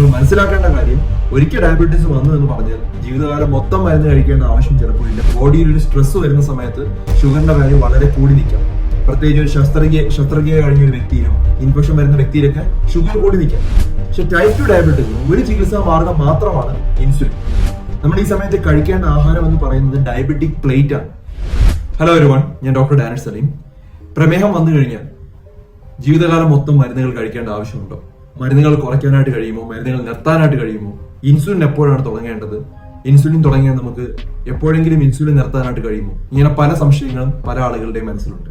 നിങ്ങൾ മനസ്സിലാക്കേണ്ട കാര്യം ഒരിക്കൽ ഡയബറ്റീസ് വന്നു എന്ന് പറഞ്ഞാൽ ജീവിതകാലം മൊത്തം മരുന്ന് കഴിക്കേണ്ട ആവശ്യം ചിലപ്പോൾ ഇല്ല. ബോഡിയിൽ ഒരു സ്ട്രെസ് വരുന്ന സമയത്ത് ഷുഗറിന്റെ വാല്യൂ വളരെ കൂടി നിൽക്കാം. പ്രത്യേകിച്ച് ഒരു ശസ്ത്രക്രിയ ശസ്ത്രക്രിയ കഴിഞ്ഞ ഒരു വ്യക്തിയിലും ഇൻഫെക്ഷൻ വരുന്ന വ്യക്തിയിലൊക്കെ ഷുഗർ കൂടി നിൽക്കാം. പക്ഷെ ടൈപ്പ് ടു ഡയബറ്റീസ് ഒരു ചികിത്സാ മാർഗം മാത്രമാണ് ഇൻസുലിൻ നമ്മൾ ഈ സമയത്ത് കഴിക്കേണ്ട ആഹാരം എന്ന് പറയുന്നത് ഡയബറ്റിക് പ്ലേറ്റ് ആണ്. ഹലോ ഒരുവൺ ഞാൻ ഡോക്ടർ ഡാനിഷ് സലീം. പ്രമേഹം വന്നു കഴിഞ്ഞാൽ ജീവിതകാലം മൊത്തം മരുന്നുകൾ കഴിക്കേണ്ട ആവശ്യമുണ്ടോ? മരുന്നുകൾ കുറയ്ക്കാനായിട്ട് കഴിയുമോ? മരുന്നുകൾ നിർത്താനായിട്ട് കഴിയുമോ? ഇൻസുലിൻ എപ്പോഴാണ് തുടങ്ങേണ്ടത്? ഇൻസുലിൻ തുടങ്ങിയാൽ നമുക്ക് എപ്പോഴെങ്കിലും ഇൻസുലിൻ നിർത്താനായിട്ട് കഴിയുമോ? ഇങ്ങനെ പല സംശയങ്ങളും പല ആളുകളുടെയും മനസ്സിലുണ്ട്.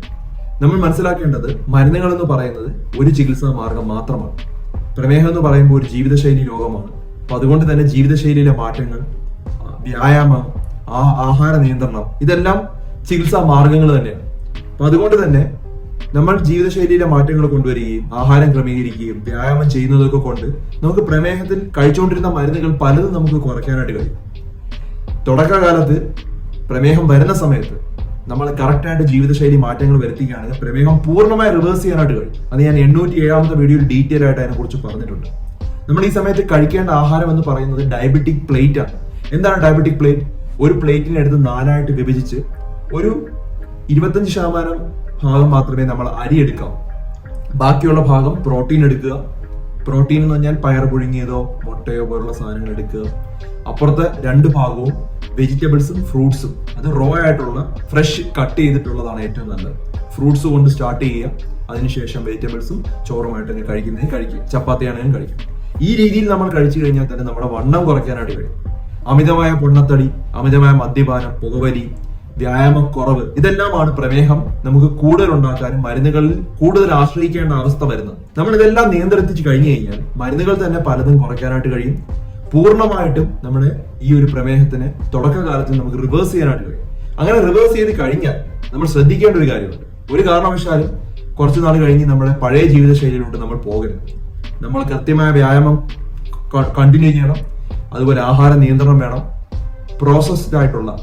നമ്മൾ മനസ്സിലാക്കേണ്ടത് മരുന്നുകൾ എന്ന് പറയുന്നത് ഒരു ചികിത്സാ മാർഗം മാത്രമാണ്. പ്രമേഹം എന്ന് പറയുമ്പോൾ ഒരു ജീവിതശൈലി രോഗമാണ്. അപ്പൊ അതുകൊണ്ട് തന്നെ ജീവിതശൈലിയിലെ മാറ്റങ്ങൾ വ്യായാമം ആഹാര നിയന്ത്രണം ഇതെല്ലാം ചികിത്സാ മാർഗങ്ങൾ തന്നെയാണ്. അപ്പൊ അതുകൊണ്ട് തന്നെ നമ്മൾ ജീവിതശൈലിയിലെ മാറ്റങ്ങൾ കൊണ്ടുവരികയും ആഹാരം ക്രമീകരിക്കുകയും വ്യായാമം ചെയ്യുന്നതൊക്കെ കൊണ്ട് നമുക്ക് പ്രമേഹത്തിൽ കഴിച്ചുകൊണ്ടിരുന്ന മരുന്നുകൾ പലതും നമുക്ക് കുറയ്ക്കാനായിട്ട് കഴിയും. തുടക്കകാലത്ത് പ്രമേഹം വരുന്ന സമയത്ത് നമ്മൾ കറക്റ്റായിട്ട് ജീവിതശൈലി മാറ്റങ്ങൾ വരുത്തിക്കുകയാണെങ്കിൽ പ്രമേഹം പൂർണമായി റിവേഴ്സ് ചെയ്യാനായിട്ട് കഴിയും. അത് ഞാൻ എണ്ണൂറ്റി ഏഴാമത്തെ വീഡിയോയിൽ ഡീറ്റെയിൽ ആയിട്ട് അതിനെ കുറിച്ച് പറഞ്ഞിട്ടുണ്ട്. നമ്മൾ ഈ സമയത്ത് കഴിക്കേണ്ട ആഹാരം എന്ന് പറയുന്നത് ഡയബറ്റിക് പ്ലേറ്റ് ആണ്. എന്താണ് ഡയബറ്റിക് പ്ലേറ്റ് ഒരു പ്ലേറ്റിനെ എടുത്ത് നാലായിട്ട് വിഭജിച്ച് ഒരു ഇരുപത്തഞ്ച് ശതമാനം ഭാഗം മാത്രമേ നമ്മൾ അരി എടുക്കാവൂ. ബാക്കിയുള്ള ഭാഗം പ്രോട്ടീൻ എടുക്കുക. പ്രോട്ടീൻ എന്ന് പറഞ്ഞാൽ പയർ പുഴുങ്ങിയതോ മുട്ടയോ പോലുള്ള സാധനങ്ങൾ എടുക്കുക. അപ്പുറത്തെ രണ്ട് ഭാഗവും വെജിറ്റബിൾസും ഫ്രൂട്ട്സും അത് റോ ആയിട്ടുള്ള ഫ്രഷ് കട്ട് ചെയ്തിട്ടുള്ളതാണ് ഏറ്റവും നല്ലത്. ഫ്രൂട്ട്സ് കൊണ്ട് സ്റ്റാർട്ട് ചെയ്യുക. അതിനുശേഷം വെജിറ്റബിൾസും ചോറുമായിട്ട് തന്നെ കഴിക്കുന്നതിന് കഴിക്കും ചപ്പാത്തിയാണെങ്കിലും കഴിക്കും. ഈ രീതിയിൽ നമ്മൾ കഴിച്ചു കഴിഞ്ഞാൽ തന്നെ നമ്മുടെ വണ്ണം കുറയ്ക്കാനായിട്ട് കഴിയും. അമിതമായ പൊണ്ണത്തടി അമിതമായ മദ്യപാനം പുകവലി വ്യായാമക്കുറവ്. ഇതെല്ലാമാണ് പ്രമേഹം. നമുക്ക് കൂടുതൽ ഉണ്ടാക്കാനും മരുന്നുകളിൽ കൂടുതൽ ആശ്രയിക്കേണ്ട അവസ്ഥ വരുന്നത്. നമ്മൾ ഇതെല്ലാം നിയന്ത്രിച്ചു കഴിഞ്ഞു കഴിഞ്ഞാൽ മരുന്നുകൾ തന്നെ പലതും കുറയ്ക്കാനായിട്ട് കഴിയും. പൂർണമായിട്ടും നമ്മുടെ ഈ ഒരു പ്രമേഹത്തിന് തുടക്കകാലത്ത് നമുക്ക് റിവേഴ്സ് ചെയ്യാനായിട്ട് കഴിയും. അങ്ങനെ റിവേഴ്സ് ചെയ്ത് കഴിഞ്ഞാൽ നമ്മൾ ശ്രദ്ധിക്കേണ്ട ഒരു കാര്യമുണ്ട്. ഒരു കാരണവശാലും കുറച്ച് നാൾ കഴിഞ്ഞ് നമ്മുടെ പഴയ ജീവിതശൈലിയിലോട്ട് നമ്മൾ പോകരുത്. നമ്മൾ കൃത്യമായ വ്യായാമം കണ്ടിന്യൂ ചെയ്യണം. അതുപോലെ ആഹാര നിയന്ത്രണം വേണം. പ്രോസസ്ഡ് ആയിട്ടുള്ള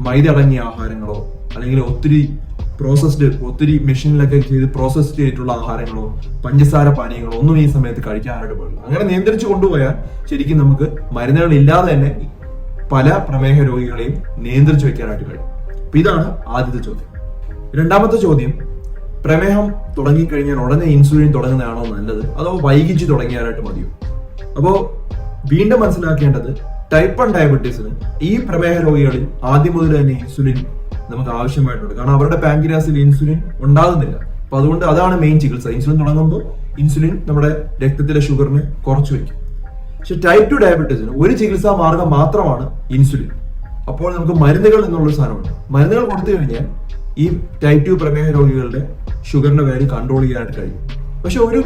മൈദ അടങ്ങിയ ആഹാരങ്ങളോ അല്ലെങ്കിൽ ഒത്തിരി പ്രോസസ്ഡ് ഒത്തിരി മെഷീനിലൊക്കെ ചെയ്ത് പ്രോസസ്ഡ് ചെയ്തിട്ടുള്ള ആഹാരങ്ങളോ പഞ്ചസാര പാനീയങ്ങളോ ഒന്നും ഈ സമയത്ത് കഴിക്കാനായിട്ട് പാടില്ല അങ്ങനെ നിയന്ത്രിച്ചു കൊണ്ടുപോയാൽ ശരിക്കും നമുക്ക് മരുന്നുകൾ ഇല്ലാതെ തന്നെ പല പ്രമേഹ രോഗികളെയും നിയന്ത്രിച്ചു വെക്കാനായിട്ട് കഴിയും. അപ്പൊ ഇതാണ് ആദ്യത്തെ ചോദ്യം. രണ്ടാമത്തെ ചോദ്യം പ്രമേഹം തുടങ്ങിക്കഴിഞ്ഞാൽ ഉടനെ ഇൻസുലിൻ തുടങ്ങുന്നതാണോ നല്ലത്? അതോ വൈകിച്ച് തുടങ്ങിയാലായിട്ട് മതിയോ? അപ്പോ വീണ്ടും മനസ്സിലാക്കേണ്ടത് ടൈപ്പ് വൺ ഡയബറ്റീസിന് ഈ പ്രമേഹ രോഗികളിൽ ആദ്യം മുതൽ തന്നെ ഇൻസുലിൻ നമുക്ക് ആവശ്യമായിട്ടുണ്ട്. കാരണം അവരുടെ പാങ്കിരാസിൽ ഇൻസുലിൻ ഉണ്ടാകുന്നില്ല. അപ്പൊ അതുകൊണ്ട് അതാണ് മെയിൻ ചികിത്സ. ഇൻസുലിൻ തുടങ്ങുമ്പോൾ ഇൻസുലിൻ നമ്മുടെ രക്തത്തിലെ ഷുഗറിനെ കുറച്ചു വയ്ക്കും. പക്ഷെ ടൈപ്പ് ടു ഡയബറ്റീസിന് ഒരു ചികിത്സാ മാർഗം മാത്രമാണ് ഇൻസുലിൻ അപ്പോൾ നമുക്ക് മരുന്നുകൾ എന്നുള്ളൊരു സാധനമുണ്ട്. മരുന്നുകൾ കൊടുത്തു കഴിഞ്ഞാൽ ഈ ടൈപ്പ് ടു പ്രമേഹ രോഗികളുടെ ഷുഗറിന്റെ വാല്യൂ കൺട്രോൾ ചെയ്യാനായിട്ട് കഴിയും. പക്ഷെ ഒരു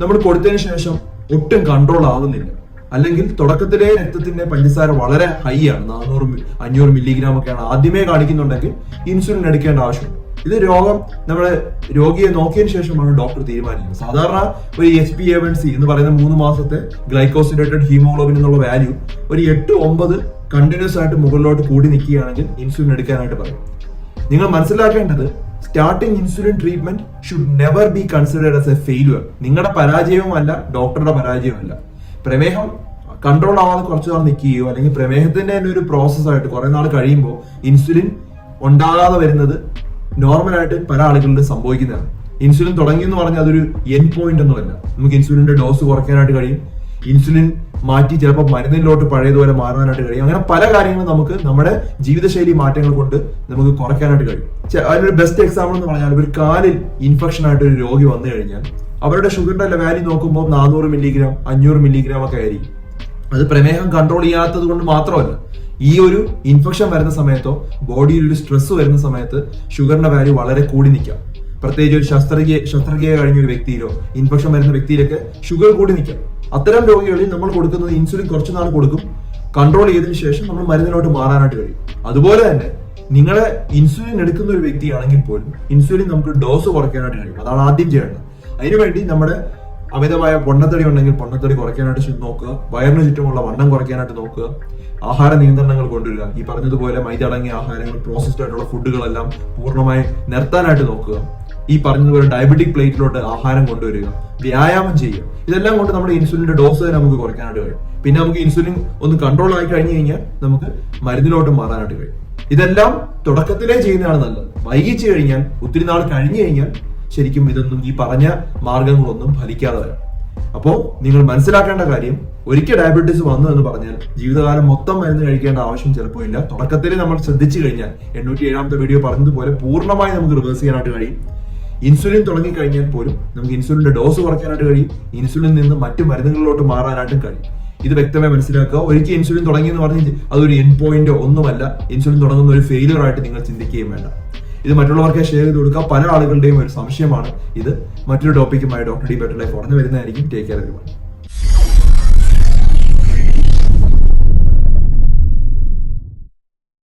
നമ്മൾ കൊടുത്തതിന് ശേഷം ഒട്ടും കൺട്രോൾ ആവുന്നില്ല. അല്ലെങ്കിൽ തുടക്കത്തിലെ രക്തത്തിന്റെ പഞ്ചസാര വളരെ ഹൈ ആണ്. നാനൂറ് അഞ്ഞൂറ് മില്ലിഗ്രാം ഒക്കെയാണ് ആദ്യമേ കാണിക്കുന്നുണ്ടെങ്കിൽ ഇൻസുലിൻ എടുക്കേണ്ട ആവശ്യമുണ്ട് ഇത് രോഗം നമ്മൾ രോഗിയെ നോക്കിയതിന് ശേഷമാണ് ഡോക്ടർ തീരുമാനിക്കുന്നത്. സാധാരണ ഒരു H B A one C എന്ന് പറയുന്ന മൂന്ന് മാസത്തെ ഗ്ലൈക്കോസിഡേറ്റഡ് ഹീമോഗ്ലോബിൻ എന്നുള്ള വാല്യൂ ഒരു എട്ട് ഒമ്പത് കണ്ടിന്യൂസ് ആയിട്ട് മുകളിലോട്ട് കൂടി നിൽക്കുകയാണെങ്കിൽ ഇൻസുലിൻ എടുക്കാനായിട്ട് പറയും. നിങ്ങൾ മനസ്സിലാക്കേണ്ടത് starting insulin treatment should never be considered as a failure നിങ്ങളുടെ പരാജയവുമല്ല ഡോക്ടറുടെ പരാജയവുമല്ല. പ്രമേഹം കൺട്രോൾ ആവാതെ കുറച്ച് നാൾ നിൽക്കുകയോ അല്ലെങ്കിൽ പ്രമേഹത്തിന്റെ തന്നെ ഒരു പ്രോസസ് ആയിട്ട് കുറെ നാൾ കഴിയുമ്പോൾ ഇൻസുലിൻ ഉണ്ടാകാതെ വരുന്നത് നോർമലായിട്ട് പല ആളുകളിലും സംഭവിക്കുന്നതാണ്. ഇൻസുലിൻ തുടങ്ങി എന്ന് പറഞ്ഞാൽ അതൊരു എൻ പോയിന്റ് ഒന്നുമല്ല നമുക്ക് ഇൻസുലിന്റെ ഡോസ് കുറയ്ക്കാനായിട്ട് കഴിയും. ഇൻസുലിൻ മാറ്റി ചിലപ്പോൾ മരുന്നിലോട്ട് പഴയതുപോലെ മാറാനായിട്ട് കഴിയും. അങ്ങനെ പല കാര്യങ്ങളും നമുക്ക് നമ്മുടെ ജീവിതശൈലി മാറ്റങ്ങൾ കൊണ്ട് നമുക്ക് കുറയ്ക്കാനായിട്ട് കഴിയും. അതിനൊരു ബെസ്റ്റ് എക്സാമ്പിൾ എന്ന് പറഞ്ഞാൽ ഒരു കാലിൽ ഇൻഫെക്ഷൻ ആയിട്ട് ഒരു രോഗി വന്നു കഴിഞ്ഞാൽ അവരുടെ ഷുഗറിന്റെ വാല്യൂ നോക്കുമ്പോൾ നാനൂറ് മില്ലിഗ്രാം അഞ്ഞൂറ് മില്ലിഗ്രാം ഒക്കെ ആയിരിക്കും. അത് പ്രമേഹം കൺട്രോൾ ചെയ്യാത്തത് കൊണ്ട് മാത്രമല്ല ഈ ഒരു ഇൻഫെക്ഷൻ വരുന്ന സമയത്തോ ബോഡിയിൽ ഒരു സ്ട്രെസ് വരുന്ന സമയത്ത് ഷുഗറിന്റെ വാല്യൂ വളരെ കൂടി നിൽക്കാം. പ്രത്യേകിച്ച് ഒരു ശസ്ത്രക്രിയ ശസ്ത്രക്രിയ കഴിഞ്ഞ ഒരു വ്യക്തിയിലോ ഇൻഫെക്ഷൻ വരുന്ന വ്യക്തിയിലൊക്കെ ഷുഗർ കൂടി നിൽക്കാം. അത്തരം രോഗികളിൽ നമ്മൾ കൊടുക്കുന്നത് ഇൻസുലിൻ കുറച്ചു നാൾ കൊടുക്കും. കൺട്രോൾ ചെയ്തതിനു ശേഷം നമ്മൾ മരുന്നിലോട്ട് മാറാനായിട്ട് കഴിയും. അതുപോലെ തന്നെ നിങ്ങളെ ഇൻസുലിൻ എടുക്കുന്ന ഒരു വ്യക്തിയാണെങ്കിൽ പോലും ഇൻസുലിൻ നമുക്ക് ഡോസ് കുറയ്ക്കാനായിട്ട് കഴിയും. അതാണ് ആദ്യം ചെയ്യേണ്ടത്. അതിനുവേണ്ടി നമ്മുടെ അമിതമായ പൊണ്ണത്തടി ഉണ്ടെങ്കിൽ പൊണ്ണത്തടി കുറയ്ക്കാനായിട്ട് നോക്കുക. വയറിന് ചുറ്റുമുള്ള വണ്ണം കുറയ്ക്കാനായിട്ട് നോക്കുക. ആഹാര നിയന്ത്രണങ്ങൾ കൊണ്ടുവരിക. ഈ പറഞ്ഞതുപോലെ മൈദ അടങ്ങിയ ആഹാരങ്ങൾ പ്രോസസ്ഡ് ആയിട്ടുള്ള ഫുഡുകളെല്ലാം പൂർണമായി നിർത്താനായിട്ട് നോക്കുക. ഈ പറഞ്ഞതുപോലെ ഡയബറ്റിക് പ്ലേറ്റിലോട്ട് ആഹാരം കൊണ്ടുവരിക വ്യായാമം ചെയ്യുക. ഇതെല്ലാം കൊണ്ട് നമ്മുടെ ഇൻസുലിന്റെ ഡോസ് തന്നെ നമുക്ക് കുറയ്ക്കാനായിട്ട് കഴിയും. പിന്നെ നമുക്ക് ഇൻസുലിൻ ഒന്ന് കൺട്രോൾ ആയി കഴിഞ്ഞു കഴിഞ്ഞാൽ നമുക്ക് മരുന്നിലോട്ട് മാറാനായിട്ട് കഴിയും. ഇതെല്ലാം തുടക്കത്തിലേ ചെയ്യുന്നതാണ് നല്ലത്. വൈകിച്ചു കഴിഞ്ഞാൽ ഒത്തിരി നാൾ കഴിഞ്ഞു കഴിഞ്ഞാൽ ശരിക്കും ഇതൊന്നും ഈ പറഞ്ഞ മാർഗങ്ങളൊന്നും ഫലിക്കാതെ വരാം. അപ്പോ നിങ്ങൾ മനസ്സിലാക്കേണ്ട കാര്യം ഒരിക്കൽ ഡയബറ്റീസ് വന്നു എന്ന് പറഞ്ഞാൽ ജീവിതകാലം മൊത്തം മരുന്ന് കഴിക്കേണ്ട ആവശ്യം ചിലപ്പോൾ ഇല്ല. തുടക്കത്തിൽ നമ്മൾ ശ്രദ്ധിച്ചു കഴിഞ്ഞാൽ എണ്ണൂറ്റി ഏഴാമത്തെ വീഡിയോ പറഞ്ഞതുപോലെ പൂർണമായി നമുക്ക് റിവേഴ്സ് ചെയ്യാനായിട്ട് കഴിയും. ഇൻസുലിൻ തുടങ്ങിക്കഴിഞ്ഞാൽ പോലും നമുക്ക് ഇൻസുലിന്റെ ഡോസ് കുറയ്ക്കാനായിട്ട് കഴിയും. ഇൻസുലിൻ നിന്ന് മറ്റു മരുന്നുകളിലോട്ട് മാറാനായിട്ടും കഴിയും. ഇത് വ്യക്തമായി മനസ്സിലാക്കുക. ഒരിക്കൽ ഇൻസുലിൻ തുടങ്ങി എന്ന് പറഞ്ഞ് അതൊരു എൻ പോയിന്റോ ഒന്നുമല്ല. ഇൻസുലിൻ തുടങ്ങുന്ന ഒരു ഫെയിലിയർ ആയിട്ട് നിങ്ങൾ ചിന്തിക്കുകയും വേണ്ട. ഇത് മറ്റുള്ളവർക്ക് ഷെയർ ചെയ്ത് കൊടുക്കുക. പല ആളുകളുടെയും ഒരു സംശയമാണ് ഇത്. മറ്റൊരു ടോപ്പിക്കുമായി ഡോക്ടർ ഡി ബെറ്റർ ലൈഫ് ഉടനെ വരുന്നതായിരിക്കും ടേക്ക് കെയർ